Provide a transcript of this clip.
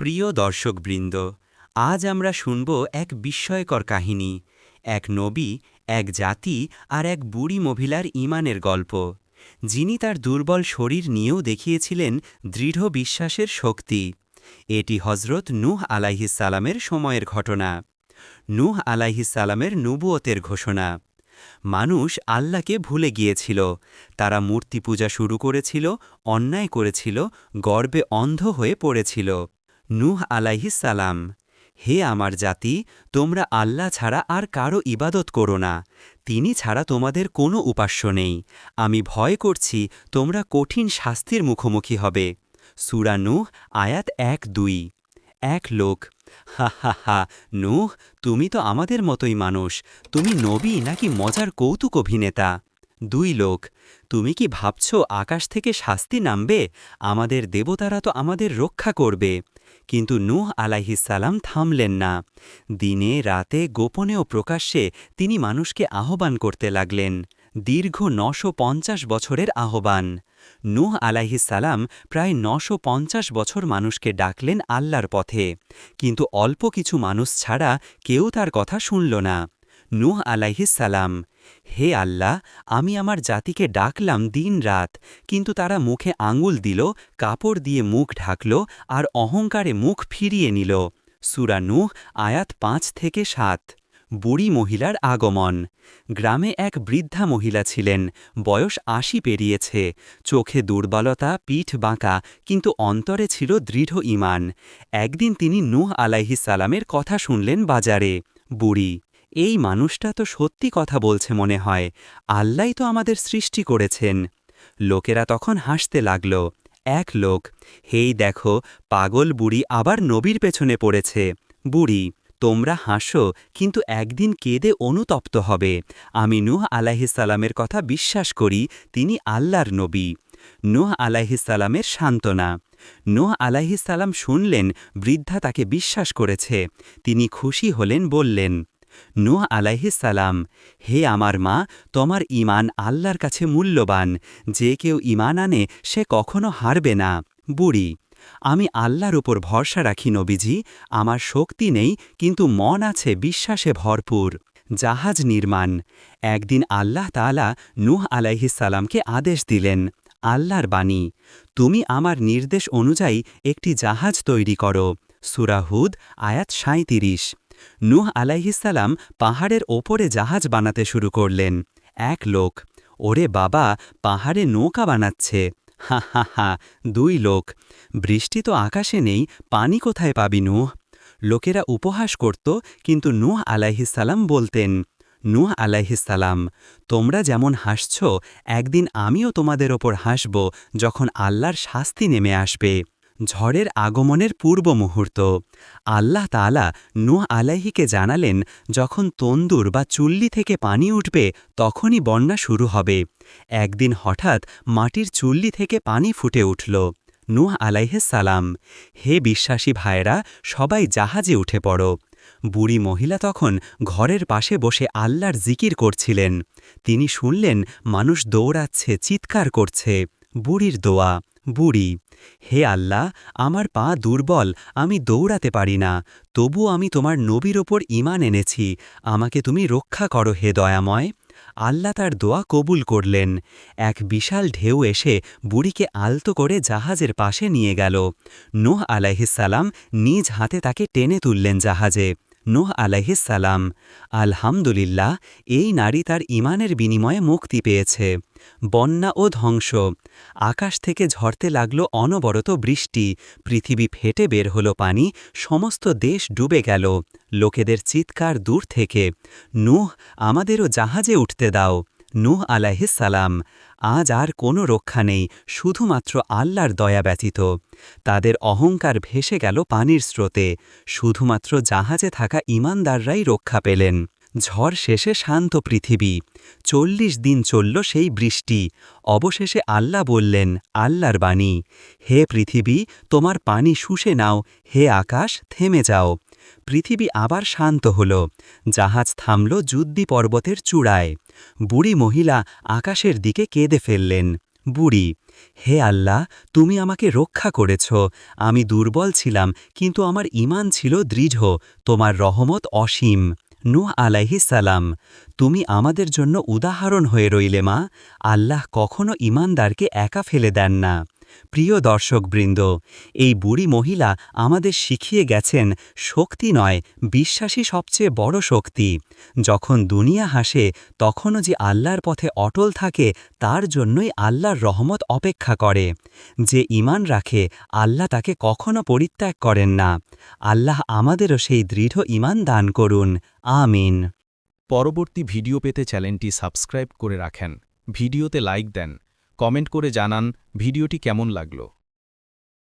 প্রিয় দর্শকবৃন্দ, আজ আমরা শুনব এক বিস্ময়কর কাহিনী, এক নবী, এক জাতি আর এক বুড়ি মহিলার ইমানের গল্প, যিনি তার দুর্বল শরীর নিয়েও দেখিয়েছিলেন দৃঢ় বিশ্বাসের শক্তি। এটি হজরত নূহ আলাইহিসালামের সময়ের ঘটনা। নূহ আলাইহিসালামের নবুয়তের ঘোষণা। মানুষ আল্লাহকে ভুলে গিয়েছিল, তারা মূর্তি পূজা শুরু করেছিল, অন্যায় করেছিল, গর্বে অন্ধ হয়ে পড়েছিল। নূহ আলাইহিসালাম হে আমার জাতি, তোমরা আল্লাহ ছাড়া আর কারও ইবাদত করো না। তিনি ছাড়া তোমাদের কোনো উপাস্য নেই। আমি ভয় করছি তোমরা কঠিন শাস্তির মুখোমুখি হবে। সুরা নূহ, আয়াত এক দুই। এক লোক, হা হা হা, নূহ, তুমি তো আমাদের মতোই মানুষ। তুমি নবী নাকি মজার কৌতুক অভিনেতা? দুই লোক, তুমি কি ভাবছ আকাশ থেকে শাস্তি নামবে? আমাদের দেবতারা তো আমাদের রক্ষা করবে। কিন্তু নূহ আলাইহিসাল্লাম থামলেন না। দিনে, রাতে গোপনে ও প্রকাশ্যে তিনি মানুষকে আহ্বান করতে লাগলেন। দীর্ঘ নশো বছরের আহ্বান। নূহ আলাইহিসাল্লাম প্রায় নশো বছর মানুষকে ডাকলেন আল্লাহর পথে। কিন্তু অল্প কিছু মানুষ ছাড়া কেউ তার কথা শুনল না। নুহ আলাইহিসাল্লাম হে আল্লাহ, আমি আমার জাতিকে ডাকলাম দিন রাত, কিন্তু তারা মুখে আঙুল দিল, কাপড় দিয়ে মুখ ঢাকল, আর অহংকারে মুখ ফিরিয়ে নিল। সুরা নূহ, আয়াত পাঁচ থেকে সাত। বুড়ি মহিলার আগমন। গ্রামে এক বৃদ্ধা মহিলা ছিলেন, বয়স আশি পেরিয়েছে। চোখে দুর্বলতা, পিঠ বাঁকা, কিন্তু অন্তরে ছিল দৃঢ় ইমান। একদিন তিনি নূহ আলাইহিসালামের কথা শুনলেন বাজারে। বুড়ি এই মানুষটা তো সত্যি কথা বলছে মনে হয়। আল্লাই তো আমাদের সৃষ্টি করেছেন। লোকেরা তখন হাসতে লাগল। এক লোক, হেই দেখো, পাগল বুড়ি আবার নবীর পেছনে পড়েছে। বুড়ি, তোমরা হাসো, কিন্তু একদিন কেঁদে অনুতপ্ত হবে। আমি নুহ আলাহিসাল্লামের কথা বিশ্বাস করি, তিনি আল্লাহর নবী। নুহ আলাহিসাল্লামের সান্ত্বনা। নোহ আলাহিসাল্লাম শুনলেন, বৃদ্ধা তাকে বিশ্বাস করেছে। তিনি খুশি হলেন, বললেন নূহ আলাইহিসালাম হে আমার মা, তোমার ইমান আল্লাহর কাছে মূল্যবান। যে কেউ ইমান আনে, সে কখনো হারবে না। বুড়ি, আমি আল্লাহর উপর ভরসা রাখি নবীজি, আমার শক্তি নেই, কিন্তু মন আছে বিশ্বাসে ভরপুর। জাহাজ নির্মাণ, একদিন আল্লাহ তালা নূহ আলাইহিসালামকে আদেশ দিলেন, আল্লাহর বাণী, তুমি আমার নির্দেশ অনুযায়ী একটি জাহাজ তৈরি করো। সুরাহুদ আয়াত সাঁত্রিশ নূহ আলাইহিসাল্লাম পাহাড়ের ওপরে জাহাজ বানাতে শুরু করলেন। এক লোক, ওরে বাবা, পাহাড়ে নৌকা বানাচ্ছে। হা হা হা। দুই লোক, বৃষ্টি তো আকাশে নেই, পানি কোথায় পাবি নুহ? লোকেরা উপহাস করত, কিন্তু নূহ আলাইহিসাল্লাম বলতেন, নূহ আলাইহিসাল্লাম তোমরা যেমন হাসছ, একদিন আমিও তোমাদের ওপর হাসব যখন আল্লাহর শাস্তি নেমে আসবে। ঝড়ের আগমনের পূর্ব মুহূর্ত আল্লাহ তালা নূহ আলাইহিকে জানালেন, যখন তন্দুর বা চুল্লি থেকে পানি উঠবে, তখনই বন্যা শুরু হবে। একদিন হঠাৎ মাটির চুল্লি থেকে পানি ফুটে উঠল। নূহ সালাম, হে বিশ্বাসী ভাইরা সবাই জাহাজে উঠে পড়ো। বুড়ি মহিলা তখন ঘরের পাশে বসে আল্লাহর জিকির করছিলেন। তিনি শুনলেন, মানুষ দৌড়াচ্ছে, চিৎকার করছে। বুড়ির দোয়া বুড়ি, হে আল্লাহ, আমার পা দুর্বল, আমি দৌড়াতে পারি না, তবু আমি তোমার নবীর ওপর ইমান এনেছি, আমাকে তুমি রক্ষা করো হে দয়াময়। আল্লাহ তার দোয়া কবুল করলেন। এক বিশাল ঢেউ এসে বুড়িকে আলতো করে জাহাজের পাশে নিয়ে গেল। নোহ আলাইহিসাল্লাম নিজ হাতে তাকে টেনে তুললেন জাহাজে। নোহ আলাইহিসাল্লাম আলহামদুলিল্লাহ, এই নারী তার ইমানের বিনিময়ে মুক্তি পেয়েছে। বন্যা ও ধ্বংস, আকাশ থেকে ঝরতে লাগল অনবরত বৃষ্টি, পৃথিবী ফেটে বের হল পানি, সমস্ত দেশ ডুবে গেল। লোকেদের চিৎকার দূর থেকে। নুহ, আমাদেরও জাহাজে উঠতে দাও। নুহ সালাম, আজ আর কোনো রক্ষা নেই, শুধুমাত্র আল্লাহর দয়া ব্যতীত। তাদের অহংকার ভেসে গেল পানির স্রোতে, শুধুমাত্র জাহাজে থাকা ইমানদাররাই রক্ষা পেলেন। ঝড় শেষে শান্ত পৃথিবী। চল্লিশ দিন চলল সেই বৃষ্টি। অবশেষে আল্লাহ বললেন, আল্লাহর বাণী। হে পৃথিবী, তোমার পানি শুষে নাও। হে আকাশ, থেমে যাও। পৃথিবী আবার শান্ত হল। জাহাজ থামল যুদ্ধি পর্বতের চূড়ায়। বুড়ি মহিলা আকাশের দিকে কেঁদে ফেললেন। বুড়ি, হে আল্লাহ, তুমি আমাকে রক্ষা করেছ। আমি দুর্বল ছিলাম, কিন্তু আমার ইমান ছিল দৃঢ়। তোমার রহমত অসীম। নূহ আলাইহি সালাম, তুমি আমাদের জন্য উদাহরণ হয়ে রইলে মা, আল্লাহ কখনো ইমানদারকে একা ফেলে দেন না। প্রিয় দর্শকবৃন্দ, এই বুড়ি মহিলা আমাদের শিখিয়ে গেছেন শক্তি নয় বিশ্বাসী সবচেয়ে বড় শক্তি। যখন দুনিয়া হাসে, তখনও যে আল্লাহর পথে অটল থাকে, তার জন্যই আল্লাহর রহমত অপেক্ষা করে। যে ইমান রাখে, আল্লাহ তাকে কখনো পরিত্যাগ করেন না। আল্লাহ আমাদেরও সেই দৃঢ় ইমান দান করুন। আমিন। পরবর্তী ভিডিও পেতে চ্যানেলটি সাবস্ক্রাইব করে রাখেন। ভিডিওতে লাইক দেন। কমেন্ট করে জানান ভিডিওটি কেমন লাগল।